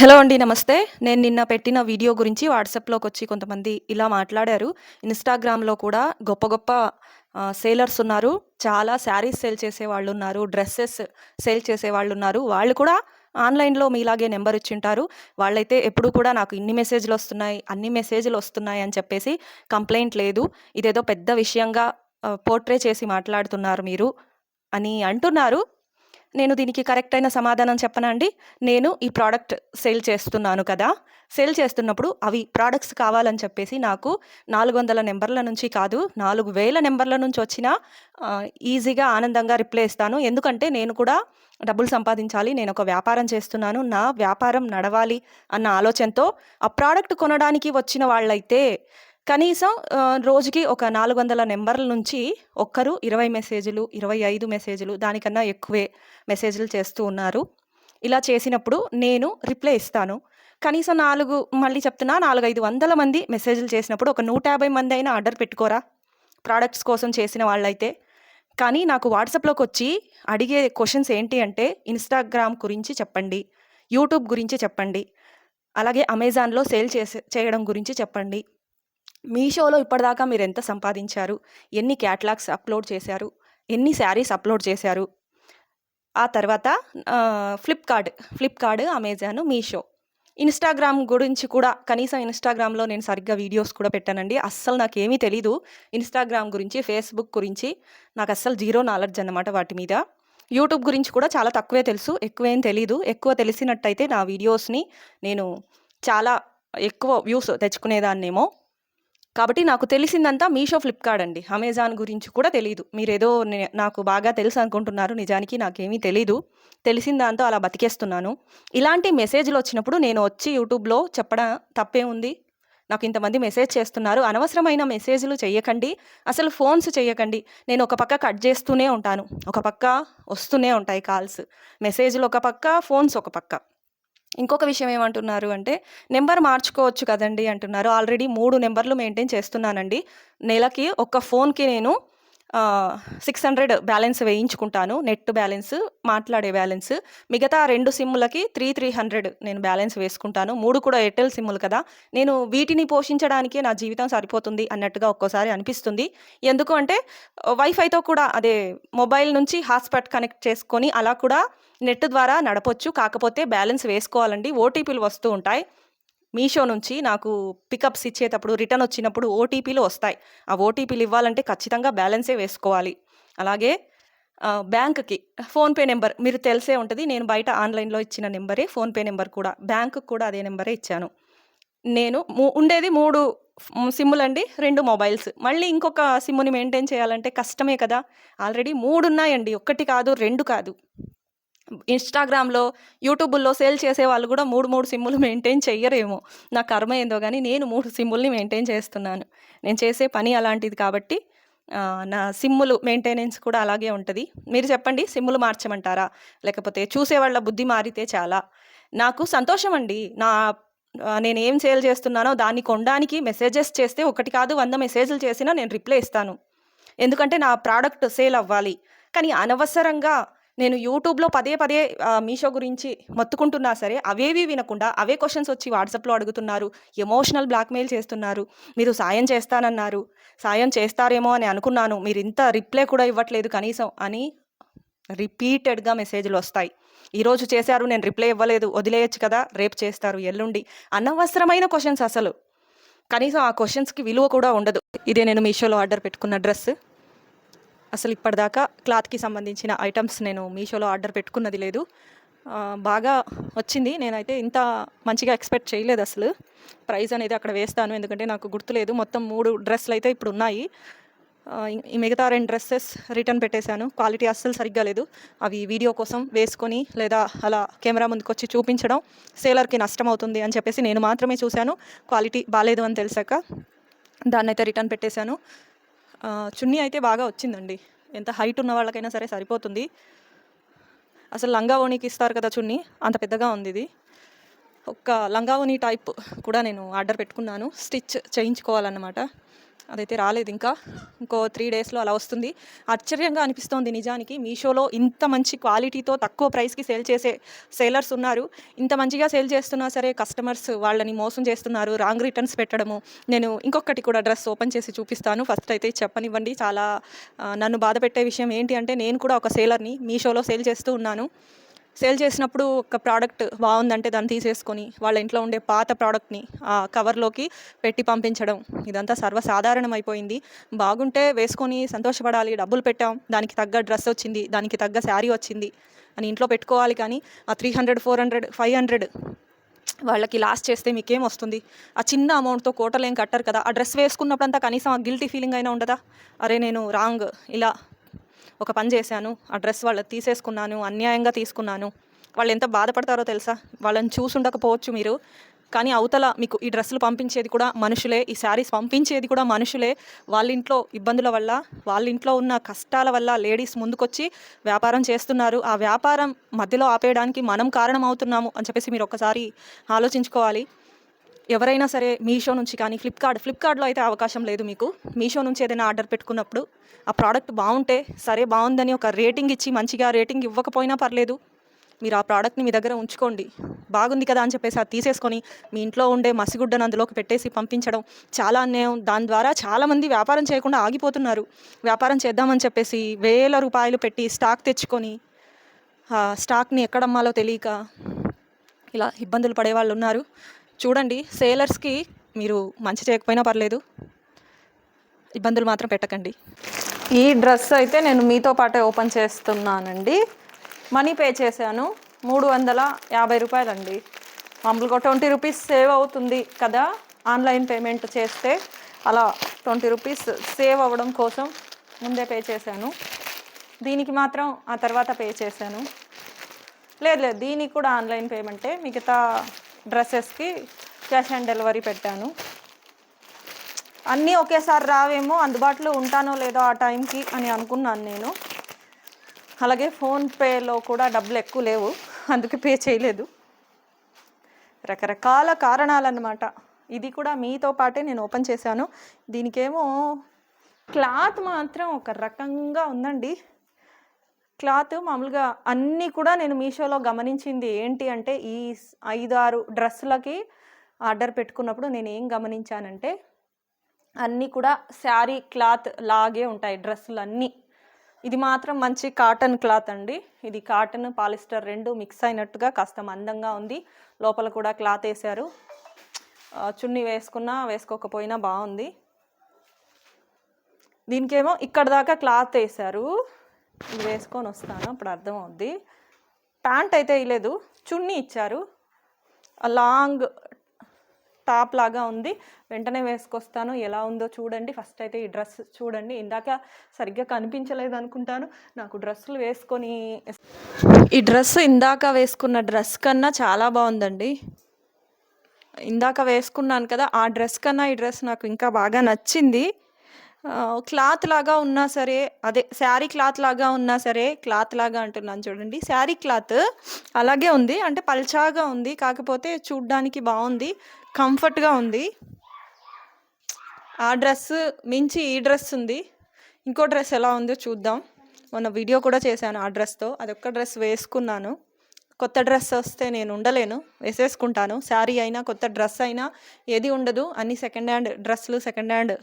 Hello అండి నమస్తే. నేను నిన్న పెట్టిన వీడియో గురించి వాట్సాప్లోకి వచ్చి కొంతమంది ఇలా మాట్లాడారు. ఇన్స్టాగ్రామ్లో కూడా గొప్ప గొప్ప సేలర్స్ ఉన్నారు. చాలా శారీస్ సేల్ చేసే వాళ్ళు ఉన్నారు డ్రెస్సెస్ సేల్ చేసే వాళ్ళు ఉన్నారు వాళ్ళు కూడా ఆన్లైన్లో మీలాగే నెంబర్ ఇచ్చింటారు. వాళ్ళైతే ఎప్పుడు కూడా నాకు ఇన్ని మెసేజ్లు వస్తున్నాయి అన్ని మెసేజ్లు వస్తున్నాయి అని చెప్పేసి కంప్లైంట్ లేదు. ఇదేదో పెద్ద విషయంగా పోర్ట్రే చేసి మాట్లాడుతున్నారు మీరు అని అంటున్నారు. నేను దీనికి కరెక్ట్ అయిన సమాధానం చెప్పనండి నేను ఈ ప్రోడక్ట్ సేల్ చేస్తున్నాను కదా. సేల్ చేస్తున్నప్పుడు అవి ప్రోడక్ట్స్ కావాలని చెప్పేసి నాకు నాలుగు వందల నెంబర్ల నుంచి కాదు నాలుగు వేల నెంబర్ల నుంచి వచ్చినా ఈజీగా ఆనందంగా రిప్లై ఇస్తాను. ఎందుకంటే నేను కూడా డబ్బులు సంపాదించాలి నేను ఒక వ్యాపారం చేస్తున్నాను నా వ్యాపారం నడవాలి అన్న ఆలోచనతో ఆ ప్రోడక్ట్ కొనడానికి వచ్చిన వాళ్ళైతే కనీసం రోజుకి ఒక నాలుగు వందల నెంబర్ల నుంచి ఒక్కరు ఇరవై మెసేజ్లు ఇరవై ఐదు మెసేజ్లు దానికన్నా ఎక్కువే మెసేజ్లు చేస్తూ ఉన్నారు. ఇలా చేసినప్పుడు నేను రిప్లై ఇస్తాను. కనీసం నాలుగు మళ్ళీ చెప్తున్నా నాలుగు ఐదు వందల మంది మెసేజ్లు చేసినప్పుడు ఒక నూట యాభై మంది అయినా ఆర్డర్ పెట్టుకోరా? ప్రోడక్ట్స్ కోసం చేసిన వాళ్ళైతే. కానీ నాకు వాట్సాప్లోకి వచ్చి అడిగే క్వశ్చన్స్ ఏంటి అంటే ఇన్స్టాగ్రామ్ గురించి చెప్పండి యూట్యూబ్ గురించి చెప్పండి అలాగే అమెజాన్లో సేల్ చేసే చేయడం గురించి చెప్పండి. మీషోలో ఇప్పటిదాకా మీరు ఎంత సంపాదించారు? ఎన్ని క్యాట్లాగ్స్ అప్లోడ్ చేశారు? ఎన్ని శారీస్ అప్లోడ్ చేశారు? ఆ తర్వాత Flipkart Flipkart Amazon Meesho. Instagram గురించి కూడా కనీసం ఇన్స్టాగ్రామ్లో నేను సరిగ్గా వీడియోస్ కూడా పెట్టానండి. అస్సలు నాకేమీ తెలీదు. ఇన్స్టాగ్రామ్ గురించి ఫేస్బుక్ గురించి నాకు అస్సలు జీరో నాలెడ్జ్ అన్నమాట వాటి మీద. యూట్యూబ్ గురించి కూడా చాలా తక్కువే తెలుసు. ఎక్కువేం తెలీదు. ఎక్కువ తెలిసినట్టయితే నా వీడియోస్ని నేను చాలా ఎక్కువ వ్యూస్ తెచ్చుకునేదాన్నేమో. కాబట్టి నాకు తెలిసిందంతా మీషో ఫ్లిప్కార్ట్ అండి. అమెజాన్ గురించి కూడా తెలియదు మీరేదో నే- నాకు బాగా తెలుసు అనుకుంటున్నారు. నిజానికి నాకేమీ తెలీదు. తెలిసిన దాంతో అలా బతికేస్తున్నాను. ఇలాంటి మెసేజ్లు వచ్చినప్పుడు నేను వచ్చి యూట్యూబ్లో చెప్పడం తప్పే ఉంది. నాకు ఇంతమంది మెసేజ్ చేస్తున్నారు. అనవసరమైన మెసేజ్లు చేయకండి అసలు ఫోన్స్ చేయకండి నేను ఒక పక్క కట్ చేస్తూనే ఉంటాను. ఒక పక్క వస్తూనే ఉంటాయి కాల్స్. మెసేజ్లు ఒక పక్క ఫోన్స్ ఒక పక్క. ఇంకొక విషయం ఏమంటున్నారు అంటే నెంబర్ మార్చుకోవచ్చు కదండి అంటున్నారు. ఆల్రెడీ మూడు నెంబర్లు మెయింటైన్ చేస్తున్నానండి. నెలకి ఒక్క ఫోన్కి నేను సిక్స్ హండ్రెడ్ బ్యాలెన్స్ వేయించుకుంటాను నెట్ బ్యాలెన్స్ మాట్లాడే బ్యాలెన్స్ మిగతా రెండు సిమ్ములకి త్రీ త్రీ హండ్రెడ్ నేను బ్యాలెన్స్ వేసుకుంటాను. మూడు కూడా ఎయిర్టెల్ సిమ్ములు కదా. నేను వీటిని పోషించడానికే నా జీవితం సరిపోతుంది అన్నట్టుగా ఒక్కోసారి అనిపిస్తుంది. ఎందుకు అంటే వైఫైతో కూడా అదే మొబైల్ నుంచి హాట్స్పాట్ కనెక్ట్ చేసుకొని అలా కూడా నెట్ ద్వారా నడపొచ్చు. కాకపోతే బ్యాలెన్స్ వేసుకోవాలండి. ఓటీపీలు వస్తూ ఉంటాయి. మీషో నుంచి నాకు పికప్స్ ఇచ్చేటప్పుడు రిటర్న్ వచ్చినప్పుడు ఓటీపీలు వస్తాయి. ఆ ఓటీపీలు ఇవ్వాలంటే ఖచ్చితంగా బ్యాలెన్సే వేసుకోవాలి. అలాగే బ్యాంక్కి ఫోన్పే నెంబర్ మీరు తెలిసే ఉంటుంది నేను బయట ఆన్లైన్లో ఇచ్చిన నెంబరే ఫోన్పే నెంబర్ కూడా బ్యాంకుకి కూడా అదే నెంబరే ఇచ్చాను. నేను ఉండేది మూడు ఫ్- సిమ్ములండి రెండు మొబైల్స్. మళ్ళీ ఇంకొక సిమ్ముని మెయింటైన్ చేయాలంటే కష్టమే కదా ఆల్రెడీ మూడు ఉన్నాయండి ఒక్కటి కాదు రెండు కాదు. ఇన్స్టాగ్రామ్లో యూట్యూబ్లో సేల్ చేసే వాళ్ళు కూడా మూడు మూడు సిమ్ములు మెయింటైన్ చెయ్యరేమో. నా కర్మ ఏందో కానీ నేను మూడు సిమ్ముల్ని మెయింటైన్ చేస్తున్నాను. నేను చేసే పని అలాంటిది కాబట్టి నా సిమ్ములు మెయింటెనెన్స్ కూడా అలాగే ఉంటుంది. మీరు చెప్పండి సిమ్ములు మార్చమంటారా? లేకపోతే చూసేవాళ్ళ బుద్ధి మారితే చాలా. నాకు సంతోషం అండి. నా నేను ఏం సేల్ చేస్తున్నానో దాన్ని కొనడానికి మెసేజెస్ చేస్తే ఒకటి కాదు వంద మెసేజ్లు చేసినా నేను రిప్లై ఇస్తాను. ఎందుకంటే నా ప్రోడక్ట్ సేల్ అవ్వాలి. కానీ అనవసరంగా నేను యూట్యూబ్లో పదే పదే మీషో గురించి మొత్తుకుంటున్నా సరే అవేవి వినకుండా అవే క్వశ్చన్స్ వచ్చి వాట్సాప్లో అడుగుతున్నారు ఎమోషనల్ బ్లాక్మెయిల్ చేస్తున్నారు మీరు సాయం చేస్తానన్నారు సాయం చేస్తారేమో అని అనుకున్నాను మీరు ఇంత రిప్లై కూడా ఇవ్వట్లేదు కనీసం అని రిపీటెడ్గా మెసేజ్లు వస్తాయి. ఈరోజు చేశారు నేను రిప్లై ఇవ్వలేదు వదిలేయచ్చు కదా రేపు చేస్తారు ఎల్లుండి అనవసరమైన క్వశ్చన్స్ అసలు. కనీసం ఆ క్వశ్చన్స్కి విలువ కూడా ఉండదు. ఇదే నేను మీషోలో ఆర్డర్ పెట్టుకున్న డ్రెస్ అసలు ఇప్పటిదాకా క్లాత్కి సంబంధించిన ఐటమ్స్ నేను మీషోలో ఆర్డర్ పెట్టుకున్నది లేదు. బాగా వచ్చింది. నేనైతే ఇంత మంచిగా ఎక్స్పెక్ట్ చేయలేదు అసలు. ప్రైస్ అనేది అక్కడ వేస్తాను. ఎందుకంటే నాకు గుర్తులేదు. మొత్తం మూడు డ్రెస్సులు అయితే ఇప్పుడు ఉన్నాయి. ఈ మిగతా రెండు డ్రెస్సెస్ రిటర్న్ పెట్టేశాను. క్వాలిటీ అస్సలు సరిగ్గా లేదు. అవి వీడియో కోసం వేసుకొని లేదా అలా కెమెరా ముందుకు వచ్చి చూపించడం సేలర్కి నష్టం అవుతుంది అని చెప్పేసి నేను మాత్రమే చూశాను. క్వాలిటీ బాగాలేదు అని తెలిసాక దాన్ని అయితే రిటర్న్ పెట్టేశాను. చున్నీ అయితే బాగా వచ్చిందండి. ఎంత హైట్ ఉన్న వాళ్ళకైనా సరే సరిపోతుంది. అసలు లంగా ఇస్తారు కదా చున్నీ అంత పెద్దగా ఉంది ఇది ఒక లంగా టైప్ కూడా నేను ఆర్డర్ పెట్టుకున్నాను. స్టిచ్ చేయించుకోవాలన్నమాట. అదైతే రాలేదు. ఇంకా ఇంకో త్రీ డేస్లో అలా వస్తుంది. ఆశ్చర్యంగా అనిపిస్తోంది నిజానికి. మీషోలో ఇంత మంచి క్వాలిటీతో తక్కువ ప్రైస్కి సేల్ చేసే సేలర్స్ ఉన్నారు. ఇంత మంచిగా సేల్ చేస్తున్నా సరే కస్టమర్స్ వాళ్ళని మోసం చేస్తున్నారు. రాంగ్ రిటర్న్స్ పెట్టడము. నేను ఇంకొకటి కూడా డ్రెస్ ఓపెన్ చేసి చూపిస్తాను. ఫస్ట్ అయితే చెప్పనివ్వండి. చాలా నన్ను బాధ పెట్టే విషయం ఏంటి అంటే నేను కూడా ఒక సేలర్ని మీషోలో సేల్ చేస్తూ ఉన్నాను. సేల్ చేసినప్పుడు ఒక ప్రోడక్ట్ బాగుందంటే దాన్ని తీసేసుకొని వాళ్ళ ఇంట్లో ఉండే పాత ప్రోడక్ట్ని ఆ కవర్లోకి పెట్టి పంపించడం. ఇదంతా సర్వసాధారణం అయిపోయింది బాగుంటే వేసుకొని సంతోషపడాలి డబ్బులు పెట్టాం దానికి తగ్గ డ్రెస్ వచ్చింది దానికి తగ్గ శారీ వచ్చింది అని ఇంట్లో పెట్టుకోవాలి కానీ ఆ three hundred four hundred five hundred వాళ్ళకి లాస్ట్ చేస్తే మీకేం వస్తుంది? ఆ చిన్న అమౌంట్తో కోటలేం కట్టరు కదా. ఆ డ్రెస్ వేసుకున్నప్పుడంతా కనీసం ఆ గిల్టీ ఫీలింగ్ అయినా ఉండదా? అరే నేను రాంగ్ ఇలా ఒక పని చేశాను ఆ డ్రెస్ వాళ్ళకి తీసేసుకున్నాను అన్యాయంగా తీసుకున్నాను. వాళ్ళు ఎంత బాధపడతారో తెలుసా? వాళ్ళని చూసి ఉండకపోవచ్చు మీరు. కానీ అవతల మీకు ఈ డ్రెస్సులు పంపించేది కూడా మనుషులే ఈ శారీస్ పంపించేది కూడా మనుషులే. వాళ్ళ ఇంట్లో ఇబ్బందుల వల్ల వాళ్ళ ఇంట్లో ఉన్న కష్టాల వల్ల లేడీస్ ముందుకొచ్చి వ్యాపారం చేస్తున్నారు. ఆ వ్యాపారం మధ్యలో ఆపేయడానికి మనం కారణం అవుతున్నాము అని చెప్పేసి మీరు ఒకసారి ఆలోచించుకోవాలి. ఎవరైనా సరే మీషో నుంచి కానీ ఫ్లిప్కార్ట్ ఫ్లిప్కార్ట్లో అయితే అవకాశం లేదు మీకు. మీషో నుంచి ఏదైనా ఆర్డర్ పెట్టుకున్నప్పుడు ఆ ప్రోడక్ట్ బాగుంటే సరే బాగుందని ఒక రేటింగ్ ఇచ్చి మంచిగా రేటింగ్ ఇవ్వకపోయినా పర్లేదు. మీరు ఆ ప్రోడక్ట్ని మీ దగ్గర ఉంచుకోండి. బాగుంది కదా అని చెప్పేసి అది తీసేసుకొని మీ ఇంట్లో ఉండే మసిగుడ్డను అందులోకి పెట్టేసి పంపించడం చాలా అన్యాయం. దాని ద్వారా చాలామంది వ్యాపారం చేయకుండా ఆగిపోతున్నారు. వ్యాపారం చేద్దామని చెప్పేసి వేల రూపాయలు పెట్టి స్టాక్ తెచ్చుకొని స్టాక్ని ఎక్కడమ్మాలో తెలియక ఇలా ఇబ్బందులు పడే వాళ్ళు ఉన్నారు. చూడండి సేలర్స్కి మీరు మంచి చేయకపోయినా పర్లేదు. ఇబ్బందులు మాత్రం పెట్టకండి. ఈ డ్రెస్ అయితే నేను మీతో పాటే ఓపెన్ చేస్తున్నానండి. మనీ పే చేశాను. మూడు వందల యాభై రూపాయలండి. మామూలుగా ట్వంటీ రూపీస్ సేవ్ అవుతుంది కదా ఆన్లైన్ పేమెంట్ చేస్తే. అలా ట్వంటీ రూపీస్ సేవ్ అవ్వడం కోసం ముందే పే చేశాను. దీనికి మాత్రం ఆ తర్వాత పే చేశాను. లేదు లేదు దీనికి కూడా ఆన్లైన్ పేమెంటే. మిగతా డ్రెస్సెస్కి క్యాష్ ఆన్ డెలివరీ పెట్టాను. అన్నీ ఒకేసారి రావేమో అందుబాటులో ఉంటానో లేదో ఆ టైంకి అని అనుకున్నాను నేను. అలాగే ఫోన్పేలో కూడా డబ్బులు ఎక్కువ లేవు అందుకే పే చేయలేదు. రకరకాల కారణాలన్నమాట. ఇది కూడా మీతో పాటే నేను ఓపెన్ చేశాను. దీనికేమో క్లాత్ మాత్రం ఒక రకంగా ఉందండి. క్లాత్ మామూలుగా అన్నీ కూడా నేను మీషోలో గమనించింది ఏంటి అంటే ఈ ఐదు ఆరు డ్రెస్సులకి ఆర్డర్ పెట్టుకున్నప్పుడు నేను ఏం గమనించానంటే అన్నీ కూడా శారీ క్లాత్ లాగే ఉంటాయి డ్రెస్సులు అన్నీ ఇది మాత్రం మంచి కాటన్ క్లాత్ అండి. ఇది కాటన్ పాలిస్టర్ రెండు మిక్స్ అయినట్టుగా కాస్త మందంగా ఉంది. లోపల కూడా క్లాత్ వేశారు. చున్నీ వేసుకున్నా వేసుకోకపోయినా బాగుంది. దీనికేమో ఇక్కడ దాకా క్లాత్ వేశారు. ఇది వేసుకొని వస్తాను అప్పుడు అర్థమవుద్ది. ప్యాంట్ అయితే వేయలేదు చున్నీ ఇచ్చారు. లాంగ్ టాప్ లాగా ఉంది. వెంటనే వేసుకొస్తాను. ఎలా ఉందో చూడండి. ఫస్ట్ అయితే ఈ డ్రెస్ చూడండి. ఇందాక సరిగ్గా కనిపించలేదు అనుకుంటాను. నాకు డ్రెస్సులు వేసుకొని ఈ డ్రెస్ ఇందాక వేసుకున్న డ్రెస్ కన్నా చాలా బాగుందండి. ఇందాక వేసుకున్నాను కదా ఆ డ్రెస్ కన్నా ఈ డ్రెస్ నాకు ఇంకా బాగా నచ్చింది. క్లాత్ లాగా ఉన్నా సరే అదే శారీ క్లాత్ లాగా ఉన్నా సరే క్లాత్ లాగా అంటున్నాను చూడండి. శారీ క్లాత్ అలాగే ఉంది. అంటే పల్చాగా ఉంది. కాకపోతే చూడ్డానికి బాగుంది. కంఫర్ట్గా ఉంది. ఆ డ్రెస్ మించి ఈ డ్రెస్ ఉంది. ఇంకో డ్రెస్ ఎలా ఉందో చూద్దాం. మొన్న వీడియో కూడా చేశాను ఆ డ్రెస్తో అదొక్క డ్రెస్ వేసుకున్నాను. కొత్త డ్రెస్ వస్తే నేను ఉండలేను. వేసేసుకుంటాను. శారీ అయినా కొత్త డ్రెస్ అయినా ఏది ఉండదు. అన్ని సెకండ్ హ్యాండ్ డ్రెస్సులు సెకండ్ హ్యాండ్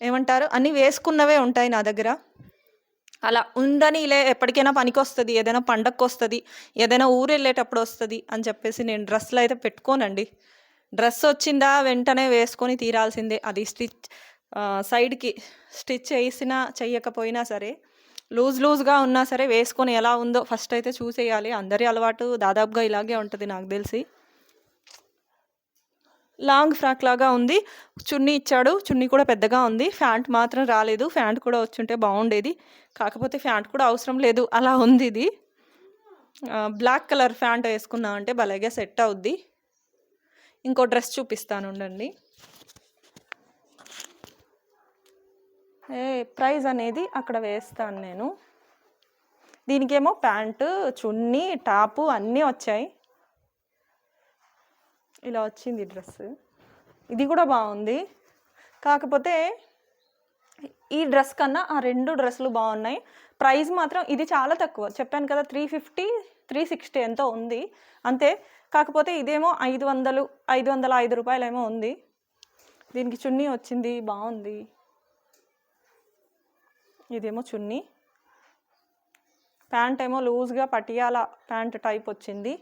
ఏమంటారు? అన్నీ వేసుకున్నవే ఉంటాయి నా దగ్గర. అలా ఉందని లే ఎప్పటికైనా పనికి వస్తుంది ఏదైనా పండగకు వస్తుంది ఏదైనా ఊరు వెళ్ళేటప్పుడు వస్తుంది అని చెప్పేసి నేను డ్రెస్సులు అయితే పెట్టుకోనండి. డ్రెస్ వచ్చిందా వెంటనే వేసుకొని తీరాల్సిందే. అది స్టిచ్ సైడ్కి స్టిచ్ చేసినా చెయ్యకపోయినా సరే లూజ్ లూజ్గా ఉన్నా సరే వేసుకొని ఎలా ఉందో ఫస్ట్ అయితే చూసేయాలి. అందరి అలవాటు దాదాపుగా ఇలాగే ఉంటుంది నాకు తెలిసి. లాంగ్ ఫ్రాక్ లాగా ఉంది. చున్నీ ఇచ్చాడు. చున్నీ కూడా పెద్దగా ఉంది. ఫ్యాంట్ మాత్రం రాలేదు. ఫ్యాంట్ కూడా వచ్చుంటే బాగుండేది. కాకపోతే ఫ్యాంట్ కూడా అవసరం లేదు. అలా ఉంది ఇది. బ్లాక్ కలర్ ఫ్యాంట్ వేసుకున్నా అంటే భలేగా సెట్ అవుద్ది. ఇంకో డ్రెస్ చూపిస్తాను ఉండండి. ఏ ప్రైజ్ అనేది అక్కడ వేస్తాను నేను. దీనికేమో ప్యాంటు చున్నీ టాపు అన్నీ వచ్చాయి. ఇలా వచ్చింది డ్రెస్ ఇది కూడా బాగుంది. కాకపోతే ఈ డ్రెస్ కన్నా ఆ రెండు డ్రెస్సులు బాగున్నాయి. ప్రైస్ మాత్రం ఇది చాలా తక్కువ. చెప్పాను కదా త్రీ ఫిఫ్టీ త్రీ సిక్స్టీ ఎంతో ఉంది. అంతే. కాకపోతే ఇదేమో ఐదు వందలు ఐదు వందల ఐదు రూపాయలు ఏమో ఉంది. దీనికి చున్నీ వచ్చింది. బాగుంది. ఇదేమో చున్నీ. ప్యాంట్ ఏమో లూజ్గా పటియాల ప్యాంట్ టైప్ వచ్చింది.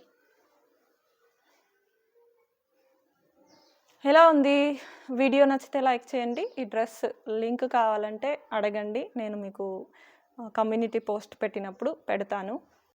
ఎలా ఉంది? వీడియో నచ్చితే లైక్ చేయండి. ఈ డ్రెస్ లింక్ కావాలంటే అడగండి. నేను మీకు కమ్యూనిటీ పోస్ట్ పెట్టినప్పుడు పెడతాను.